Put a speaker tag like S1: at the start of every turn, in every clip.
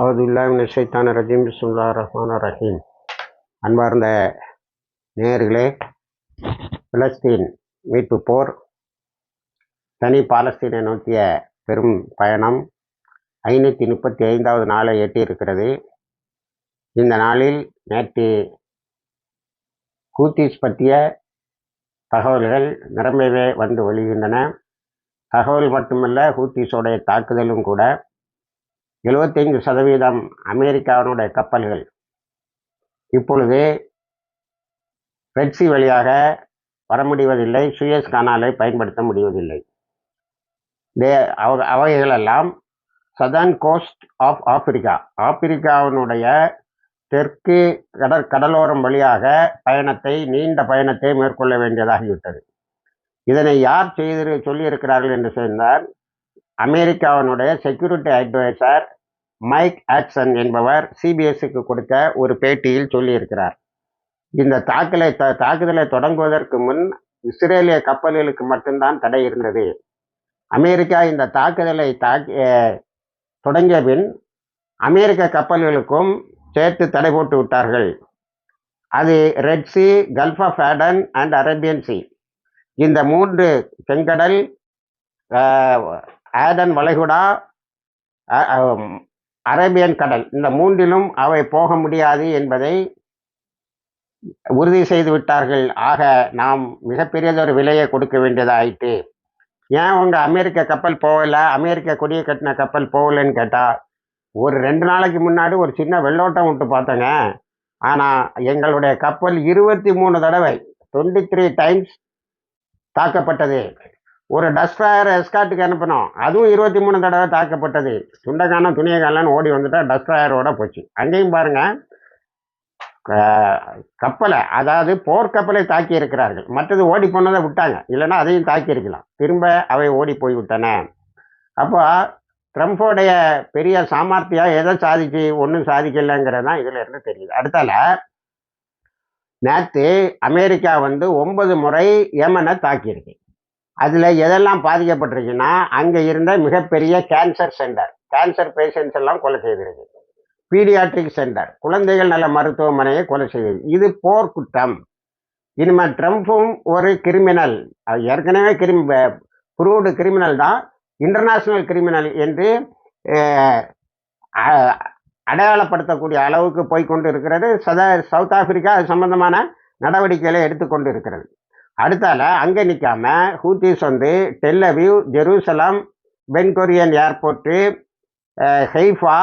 S1: அவுதுல்லாமின் ஷைத்தான ரஜீம். பிஸ்முல்லா ரஹ்மான் ரஹீம். அன்பார்ந்த நேர்களே பிலஸ்தீன் மீட்பு போர் தனி பாலஸ்தீனை நோக்கிய பெரும் பயணம் ஐநூற்றி முப்பத்தி ஐந்தாவது நாளை எட்டியிருக்கிறது. இந்த நாளில் நேற்று கூத்தீஸ் பற்றிய தகவல்கள் நிரம்பவே வந்து ஒழிகின்றன தகவல் மட்டுமல்ல ஹூத்திஸோடைய தாக்குதலும் கூட எழுபத்தைந்து சதவீதம் அமெரிக்காவினுடைய கப்பல்கள். இப்பொழுது ரெட்சி வழியாக வர முடிவதில்லை. சுயஸ் கனாலை பயன்படுத்த முடிவதில்லை. தே அவ அவைகளெல்லாம் சதர்ன் கோஸ்ட் ஆஃப் ஆப்பிரிக்கா. ஆப்பிரிக்காவினுடைய தெற்கு கடற் கடலோரம் வழியாக பயணத்தை நீண்ட பயணத்தை மேற்கொள்ள வேண்டியதாகிவிட்டது. இதனை யார் செய்து சொல்லியிருக்கிறார்கள் என்று சொன்னால் அமெரிக்காவினுடைய செக்யூரிட்டி அட்வைசர் மைக் ஆக்சன் என்பவர் சிபிஎஸ்க்கு கொடுத்த ஒரு பேட்டியில் சொல்லியிருக்கிறார் இந்த தாக்கலை த தாக்குதலை தொடங்குவதற்கு முன் இஸ்ரேலிய கப்பல்களுக்கு மட்டும்தான் தடை இருந்தது அமெரிக்கா இந்த தாக்குதலை தாக்கி தொடங்கிய பின் அமெரிக்க கப்பல்களுக்கும் சேர்த்து தடை போட்டு விட்டார்கள் அது red sea gulf of Aden and Arabian sea இந்த மூன்று செங்கடல் ஆடன் வளைகுடா அரேபியன் கடல். இந்த மூன்றிலும் அவை போக முடியாது என்பதை உறுதி செய்து விட்டார்கள். ஆக நாம் மிகப்பெரியதொரு விலையை கொடுக்க வேண்டியதாயிட்டு ஏன் உங்கள் அமெரிக்க கப்பல் போகலை? அமெரிக்க கொடியை கட்டின கப்பல் போகலன்னு கேட்டால் ஒரு ரெண்டு நாளைக்கு முன்னாடி ஒரு சின்ன வெள்ளோட்டம் விட்டு பார்த்தேங்க. ஆனால் எங்களுடைய கப்பல் இருபத்தி மூணு தடவை டுவெண்ட்டி த்ரீ டைம்ஸ் தாக்கப்பட்டது. ஒரு டஸ்ட்ராயர் எஸ்காட்டுக்கு அனுப்பினோம். அதுவும் இருபத்தி மூணு தடவை தாக்கப்பட்டது. துண்டக்கான துணியகாலன்னு ஓடி வந்துட்டால் டஸ்ட்ராயரோட போச்சு. அங்கேயும் பாருங்க. கப்பலை அதாவது போர்க்கப்பலை தாக்கி இருக்கிறார்கள். மற்றது ஓடி போனதை விட்டாங்க. இல்லைன்னா அதையும் தாக்கி இருக்கலாம். திரும்ப அவை ஓடி போய் விட்டன. அப்போ ட்ரம்ப்போடைய பெரிய சாமர்த்தியம் எதை சாதிச்சு ஒன்றும் சாதிக்கலைங்கிறது தான் இதில் இருந்து தெரியுது. அடுத்தால நேற்று அமெரிக்கா வந்து ஒன்பது முறை ஏமனை தாக்கியிருக்கு. அதில் எதெல்லாம் பாதிக்கப்பட்டிருக்குன்னா அங்கே இருந்த மிகப்பெரிய கேன்சர் சென்டர் கேன்சர் பேஷண்ட்ஸ் எல்லாம் கொலை செய்திருக்கு. பீடியாட்ரிக் சென்டர் குழந்தைகள் நல மருத்துவமனையை கொலை செய்தது இது போர்க்குற்றம் இனிமேல் ட்ரம்ப்பும் ஒரு கிரிமினல் ஏற்கனவே கிரிமி ப்ரூவ்டு கிரிமினல் தான். இன்டர்நேஷ்னல் கிரிமினல் என்று அடையாளப்படுத்தக்கூடிய அளவுக்கு போய்கொண்டு இருக்கிறது சத சவுத் ஆப்பிரிக்கா அது சம்பந்தமான நடவடிக்கைகளை எடுத்துக்கொண்டு இருக்கிறது அடுத்தால அங்கே நிற்காம ஹூத்திஸ் வந்து Tel Aviv Jerusalem Ben Gurion airport Haifa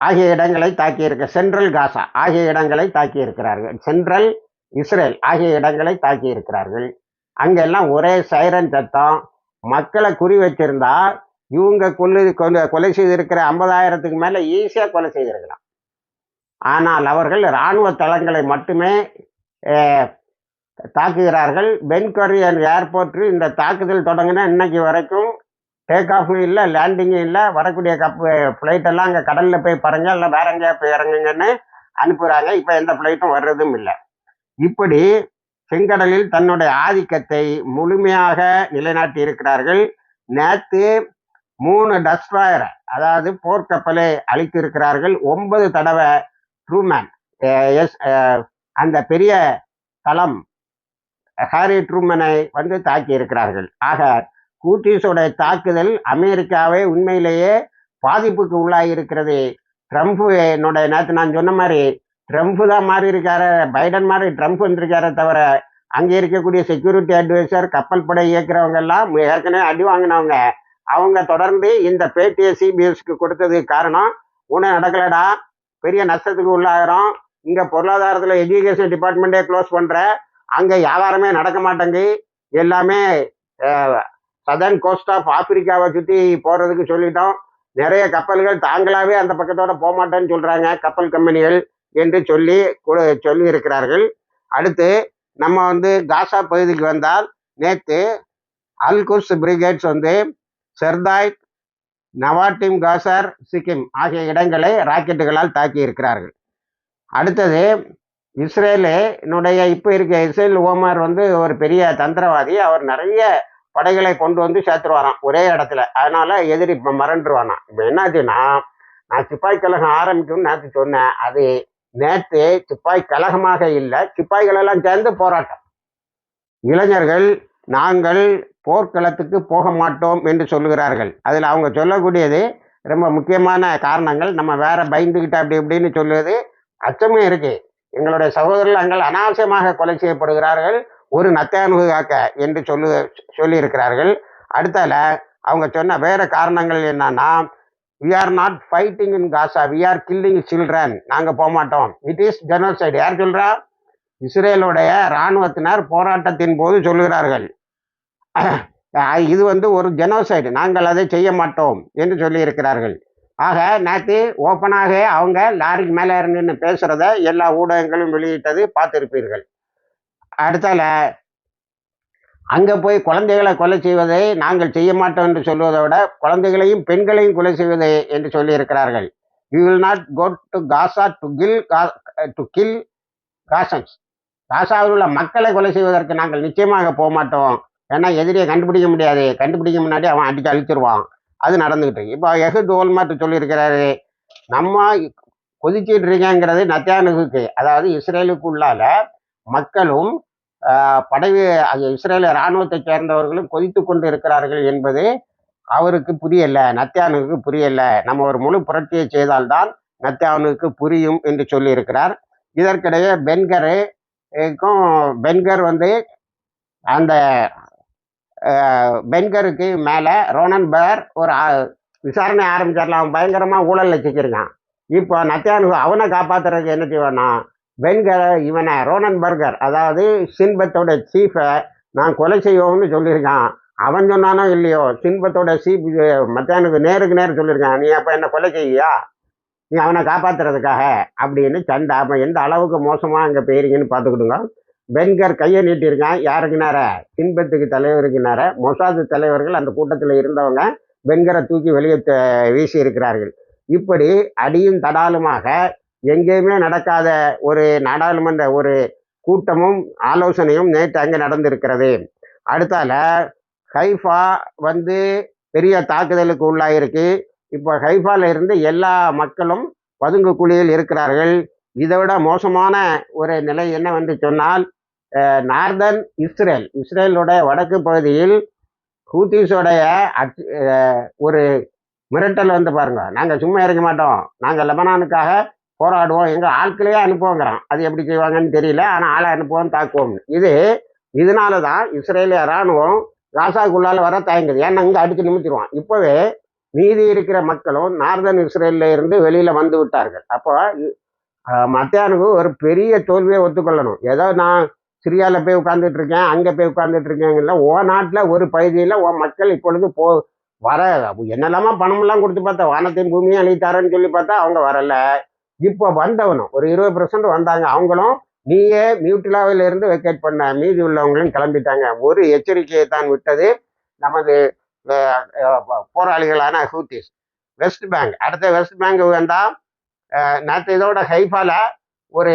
S1: ஆகிய இடங்களை தாக்கியிருக்க சென்ட்ரல் காசா ஆகிய இடங்களை தாக்கி இருக்கிறார்கள் சென்ட்ரல் இஸ்ரேல் ஆகிய இடங்களை தாக்கியிருக்கிறார்கள். அங்கெல்லாம் ஒரே சைரன் சத்தம். மக்களை குறி வச்சிருந்தா இவங்க கொல்லு கொலை கொலை செய்திருக்கிற ஐம்பதாயிரத்துக்கு மேலே ஈஸியாக கொலை செய்திருக்கலாம். ஆனால் அவர்கள் இராணுவ தளங்களை மட்டுமே தாக்குகிறார்கள். பென்கொரியன் ஏர்போர்ட்டு இந்த தாக்குதல் தொடங்கினா இன்னைக்கு வரைக்கும் டேக் ஆஃபும் இல்லை லேண்டிங்கும் இல்லை. வரக்கூடிய கப்பு ஃப்ளைட்டெல்லாம் அங்கே கடலில் போய் பாருங்க. இல்லை வேற எங்கேயா போய் இறங்குங்கன்னு அனுப்புகிறாங்க இப்போ எந்த ஃப்ளைட்டும் வர்றதும் இல்லை. இப்படி செங்கடலில் தன்னுடைய ஆதிக்கத்தை முழுமையாக நிலைநாட்டி இருக்கிறார்கள். நேற்று மூணு டஸ்ட்ராயரை அதாவது போர்க்கப்பலை அழித்து இருக்கிறார்கள். ஒன்பது தடவை ட்ரூமேன் எஸ் அந்த பெரிய தளம் ஹாரி ட்ரூமனை வந்து தாக்கி இருக்கிறார்கள் ஆக கூட்டீஸோட தாக்குதல் அமெரிக்காவை உண்மையிலேயே பாதிப்புக்கு உள்ளாகி இருக்கிறது ட்ரம்ப் என்னுடைய நேற்று நான் சொன்ன மாதிரி ட்ரம்ப் தான் மாறி இருக்காரு பைடன் மாதிரி ட்ரம்ப் வந்திருக்காரு தவிர அங்கே இருக்கக்கூடிய செக்யூரிட்டி அட்வைசர் கப்பல் படை இயக்கிறவங்க எல்லாம் ஏற்கனவே அடி வாங்கினவங்க. அவங்க தொடர்ந்து இந்த பேட்டியை சிபிஎஸ்க்கு கொடுத்ததுக்கு காரணம் ஒன்றும் நடக்கலடா பெரிய நஷ்டத்துக்கு உள்ளாகிறோம். இங்கே பொருளாதாரத்தில் எஜுகேஷன் டிபார்ட்மெண்ட்டே க்ளோஸ் பண்ணுற அங்கே வியாபாரமே நடக்க மாட்டேங்கு எல்லாமே சதர்ன் கோஸ்ட் ஆஃப் ஆப்பிரிக்காவை சுற்றி போகிறதுக்கு சொல்லிட்டோம். நிறைய கப்பல்கள் தாங்களாகவே அந்த பக்கத்தோட போக மாட்டேன்னு சொல்கிறாங்க கப்பல் கம்பெனிகள் என்று சொல்லி சொல்லி இருக்கிறார்கள். அடுத்து நம்ம வந்து காசா பகுதிக்கு வந்தால் நேற்று அல்குஸ் பிரிகேட்ஸ் வந்து செர்தாய் நவாட்டிம் காசர் சிக்கிம் ஆகிய இடங்களை ராக்கெட்டுகளால் தாக்கி இருக்கிறார்கள் அடுத்தது இஸ்ரேலு என்னுடைய இப்போ இருக்க இஸ்ரேல் ஓமர் வந்து ஒரு பெரிய தந்திரவாதி. அவர் நிறைய படைகளை கொண்டு வந்து சேர்த்துருவாராம் ஒரே இடத்துல. அதனால எதிரி இப்போ மறண்டுருவானா இப்போ என்னாச்சுன்னா நான் சிப்பாய் கழகம் ஆரம்பிக்கும்னு நேற்று சொன்னேன். அது நேற்று சிப்பாய் கழகமாக இல்லை சிப்பாய்களெல்லாம் சேர்ந்து போராட்டம். இளைஞர்கள் நாங்கள் போர்க்களத்துக்கு போக மாட்டோம் என்று சொல்லுகிறார்கள். அதில் அவங்க சொல்லக்கூடியது ரொம்ப முக்கியமான காரணங்கள். நம்ம வேற பயந்துக்கிட்ட அப்படி இப்படின்னு சொல்லுவது அச்சமும் இருக்குது எங்களுடைய சகோதரர்கள் அனாவசியமாக கொலை செய்யப்படுகிறார்கள். ஒரு நத்தையானு காக்க என்று சொல்லு சொல்லியிருக்கிறார்கள். அடுத்தால அவங்க சொன்ன வேற காரணங்கள் என்னன்னா we are not fighting in Gaza we are killing children நாங்கள் போக மாட்டோம் இட் இஸ் ஜெனோசைடு யார் சொல்றா? இஸ்ரேலுடைய இராணுவத்தினர் போராட்டத்தின் போது சொல்லுகிறார்கள். இது வந்து ஒரு ஜெனோசைடு நாங்கள் அதை செய்ய மாட்டோம் என்று சொல்லியிருக்கிறார்கள். ஆக நேற்று ஓப்பனாக அவங்க லாரிக்கு மேலே இறங்குன்னு பேசுகிறத எல்லா ஊடகங்களும் வெளியிட்டது பார்த்துருப்பீர்கள். அடுத்தால அங்கே போய் குழந்தைகளை கொலை செய்வதை நாங்கள் செய்ய மாட்டோம் என்று சொல்வதை விட குழந்தைகளையும் பெண்களையும் கொலை செய்வதை என்று சொல்லியிருக்கிறார்கள். You will not go to Gaza to kill to kill Gazans காசாவில் உள்ள மக்களை கொலை செய்வதற்கு நாங்கள் நிச்சயமாக போக மாட்டோம் ஏன்னா எதிரியை கண்டுபிடிக்க முடியாது. கண்டுபிடிக்க முன்னாடி அவன் அடிக்க அழிச்சிருவான். அது நடந்துகிட்டு இருக்கு. இப்போ எஃகு ஓல்மார்ட் சொல்லியிருக்கிறாரு நம்ம கொதிச்சிட்டு இருக்கேங்கிறது நத்தியானுக்கு அதாவது இஸ்ரேலுக்கு உள்ளால மக்களும் படை அது இஸ்ரேல இராணுவத்தை சேர்ந்தவர்களும் கொதித்து கொண்டு இருக்கிறார்கள் என்பது அவருக்கு புரியல. நத்தியானுக்கு புரியல. நம்ம ஒரு முழு புரட்சியை செய்தால்தான் நத்தியானுக்கு புரியும் என்று சொல்லியிருக்கிறார். இதற்கிடையே பென்கருக்கும் பென்கர் வந்து அந்த பென்கருக்கு மேலே ரோனன் பேர் ஒரு விசாரணை ஆரம்பிச்சிடலாம் அவன் பயங்கரமாக ஊழலில் வச்சுக்கிருக்கான் இப்போ நத்தியானு அவனை காப்பாத்துறதுக்கு என்ன செய்வானா பென்கர் இவனை ரோனன் பர்கர் அதாவது சின்பத்தோட சீஃபை நான் கொலை செய்வோம்னு சொல்லியிருக்கான். அவன் சொன்னானோ இல்லையோ சின்பத்தோட சீப் மத்தியானுக்கு நேருக்கு நேர் சொல்லியிருக்கான். நீ அப்போ என்ன கொலை செய்யா நீ அவனை காப்பாற்றுறதுக்காக அப்படின்னு சண்டை. அவன் எந்த அளவுக்கு மோசமாக அங்கே போயிருக்கீங்கன்னு பார்த்துக்கிடுங்க. பென்கர் கையை நீட்டியிருக்கான். யாருக்குனார? தின்பத்துக்கு தலைவருக்குனார. மொசாது தலைவர்கள் அந்த கூட்டத்தில் இருந்தவங்க பென்கரை தூக்கி வெளியே வீசி இருக்கிறார்கள். இப்படி அடியும் தடாலுமாக எங்கேயுமே நடக்காத ஒரு நாடாளுமன்ற ஒரு கூட்டமும் ஆலோசனையும் நேற்று அங்கே நடந்திருக்கிறது. அடுத்தால ஹைஃபா வந்து பெரிய தாக்குதலுக்கு உள்ளாயிருக்கு. இப்போ ஹைஃபால இருந்து எல்லா மக்களும் பதுங்கு குழியில் இருக்கிறார்கள். இதை விட மோசமான ஒரு நிலை என்ன வந்து சொன்னால் நார்தன் இஸ்ரேல். இஸ்ரேலுடைய வடக்கு பகுதியில் ஹூத்திஸோடைய ஒரு மிரட்டல் வந்து பாருங்க. நாங்கள் சும்மா இருக்க மாட்டோம். நாங்கள் லெபனானுக்காக போராடுவோம். எங்கள் ஆட்களையே அனுப்புவோங்கிறோம் அது எப்படி செய்வாங்கன்னு தெரியல. ஆனால் ஆளை அனுப்புவோம் தாக்குவோம். இது இதனால தான் இஸ்ரேலிய இராணுவம் காசாக்குள்ளால் வர தயங்குது. ஏன்னா இங்கே அடிச்சு நிமித்திடுவான். இப்போவே மீதி இருக்கிற மக்களும் நார்தன் இஸ்ரேலில் இருந்து வெளியில் வந்து விட்டார்கள். அப்போ மத்தியானுக்கு ஒரு பெரிய தோல்வியை ஒத்துக்கொள்ளணும். ஏதோ நான் சிரியாவில் போய் உட்காந்துட்டு இருக்கேன் அங்கே போய் உட்காந்துட்டு இருக்கேங்கல்ல ஓ நாட்டில் ஒரு பகுதியில் ஓ மக்கள் இப்பொழுது போ வர என்னெல்லாமா பணமெல்லாம் கொடுத்து பார்த்தா வானத்தையும் பூமியும் அழித்தாரன்னு சொல்லி பார்த்தா அவங்க வரல. இப்போ வந்தவனும் ஒரு இருபது பர்சன்ட் வந்தாங்க. அவங்களும் நீயே மியூட்டிலாவில இருந்து வெக்கேட் பண்ண மீதி உள்ளவங்களும் கிளம்பிட்டாங்க. ஒரு எச்சரிக்கையை தான் விட்டது நமது போராளிகளான ஹூத்திஸ். வெஸ்ட் பேங்க் அடுத்த வெஸ்ட் பேங்க் வந்தால் நேற்று இதோட ஹைஃபால ஒரு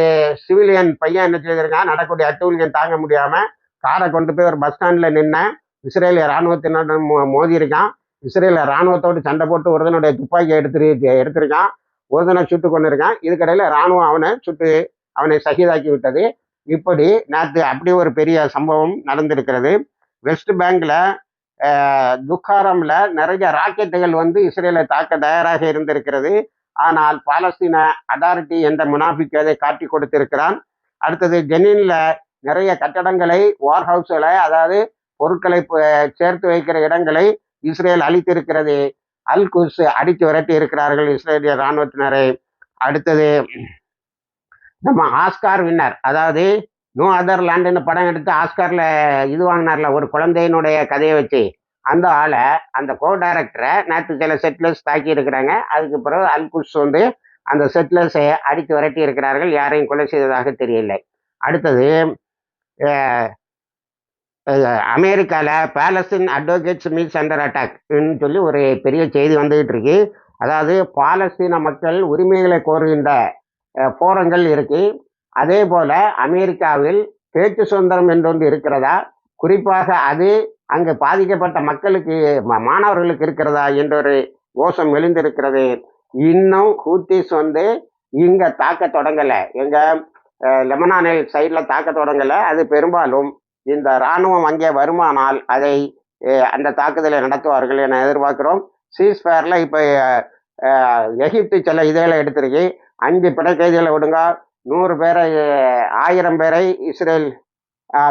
S1: சிவிலியன் பையன் என்ன செய்திருக்கான்? நடக்கூடிய அட்டூழியம் தாங்க முடியாம காரை கொண்டு போய் ஒரு பஸ் ஸ்டாண்ட்ல நின்ன இஸ்ரேலிய இராணுவத்தினுடன் மோ- மோதி இருக்கான் இஸ்ரேலிய ராணுவத்தோடு சண்டை போட்டு ஒருதனுடைய துப்பாக்கி எடுத்து எடுத்திருக்கான். ஒருதனை சுட்டு கொண்டு இருக்கான் இதுக்கடையில் ராணுவம் அவனை சுட்டு அவனை சகிதாக்கி விட்டது. இப்படி நேற்று அப்படி ஒரு பெரிய சம்பவம் நடந்திருக்கிறது. வெஸ்ட் பேங்கில் துக்காரமில் துக்காரம்ல நிறைய ராக்கெட்டுகள் வந்து இஸ்ரேலை தாக்க தயாராக இருந்திருக்கிறது. ஆனால் பாலஸ்தீன அதாரிட்டி என்ற முனாஃபிக் அதை காட்டி கொடுத்திருக்கிறான். அடுத்தது ஜெனின்ல நிறைய கட்டடங்களை வார் ஹவுஸ்களை அதாவது பொருட்களை சேர்த்து வைக்கிற இடங்களை இஸ்ரேல் அழித்திருக்கிறது. அல் குஸ் அடித்து விரட்டி இருக்கிறார்கள் இஸ்ரேலிய இராணுவத்தினரை அடுத்தது நம்ம ஆஸ்கார் வின்னர் அதாவது நோ அதர் லேண்டுன்னு படம் எடுத்து ஆஸ்கார்ல இது வாங்கினார்ல ஒரு குழந்தையினுடைய கதையை வச்சு. அந்த ஆளை அந்த கோ டைரக்டரை நேற்று சில செட்லர்ஸ் தாக்கி இருக்கிறாங்க. அதுக்கு பிறகு அல்குஸ் வந்து அந்த செட்லர்ஸை அடித்து விரட்டி இருக்கிறார்கள். யாரையும் கொலை செய்ததாக தெரியலை அடுத்தது அமெரிக்காவில் ah, Palestine advocates meets under அட்டாக்னு சொல்லி ஒரு பெரிய செய்தி வந்துகிட்டு இருக்கு. அதாவது பாலஸ்தீன மக்கள் உரிமைகளை கோருகின்ற போரங்கள் இருக்கு. அதே போல அமெரிக்காவில் பேச்சு சுதந்திரம் என்று ஒன்று இருக்கிறதா? குறிப்பாக அது அங்கு பாதிக்கப்பட்ட மக்களுக்கு மாணவர்களுக்கு இருக்கிறதா என்ற ஒரு கோஷம் எழுந்திருக்கிறது. இன்னும் ஹூத்திஸ் வந்து இங்க தாக்க தொடங்கலை. எங்க லெமனானை சைடில் தாக்க தொடங்கலை. அது பெரும்பாலும் இந்த இராணுவம் அங்கே வருமானால் அதை அந்த தாக்குதலை நடத்துவார்கள் என எதிர்பார்க்கிறோம். சீஸ்ஃபயர்ல இப்போ எகிப்து சில இதில் எடுத்திருக்கு. அஞ்சு பிணை கைதிகளை விடுங்க நூறு பேரை ஆயிரம் பேரை இஸ்ரேல்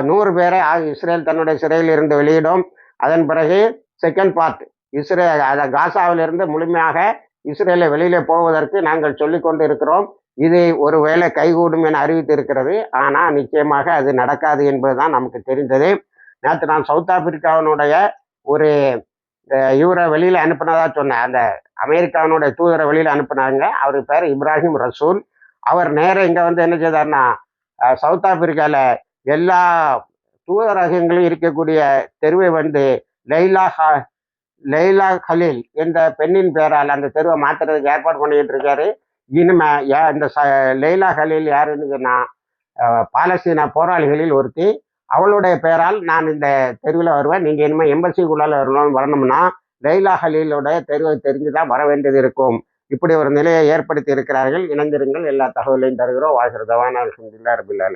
S1: நூறு பேரை இஸ்ரேல் தன்னுடைய சிறையில் இருந்து வெளியிடும். அதன் பிறகு செகண்ட் பார்ட் இஸ்ரேல் அதை காசாவிலிருந்து முழுமையாக இஸ்ரேலை வெளியில போவதற்கு நாங்கள் சொல்லிக் கொண்டு இருக்கிறோம் இது ஒருவேளை கைகூடும் என அறிவித்து இருக்கிறது ஆனால் நிச்சயமாக அது நடக்காது என்பதுதான் நமக்கு தெரிந்தது. நேற்று நான் சவுத் ஆப்பிரிக்காவினுடைய ஒரு இவரை வெளியில் அனுப்பினதா சொன்னேன். அந்த அமெரிக்காவினுடைய தூதரை வெளியில் அனுப்புனாங்க. அவர் பேர் இப்ராஹிம் ரசூல். அவர் நேரம் இங்கே வந்து என்ன செய்தார்னா சவுத் ஆப்பிரிக்காவில் எல்லா தூதரகங்களும் இருக்கக்கூடிய தெருவை வந்து லைலா ஹா- லைலா ஹலில் என்ற பெண்ணின் பெயரால் அந்த தெருவை மாற்றுறதுக்கு ஏற்பாடு பண்ணிட்டு இருக்காரு. இனிமே இந்த ச லைலா ஹலில் யாருன்னு சொன்னா பாலஸ்தீன போராளிகளில் ஒருத்தி. அவளுடைய பெயரால் நான் இந்த தெருவில் வருவேன். நீங்கள் இனிமேல் எம்பசிக்குள்ளால் வரணும் வரணும்னா லைலா ஹலீலுடைய தெருவை தெரிஞ்சு தான் வர வேண்டியது இருக்கும். இப்படி ஒரு நிலையை ஏற்படுத்தி இருக்கிறார்கள். இணைந்திருங்கள். எல்லா தகவலையும் தருகிறோம். வாழ்கிறதவான அலமதுல்லா ரபில்லா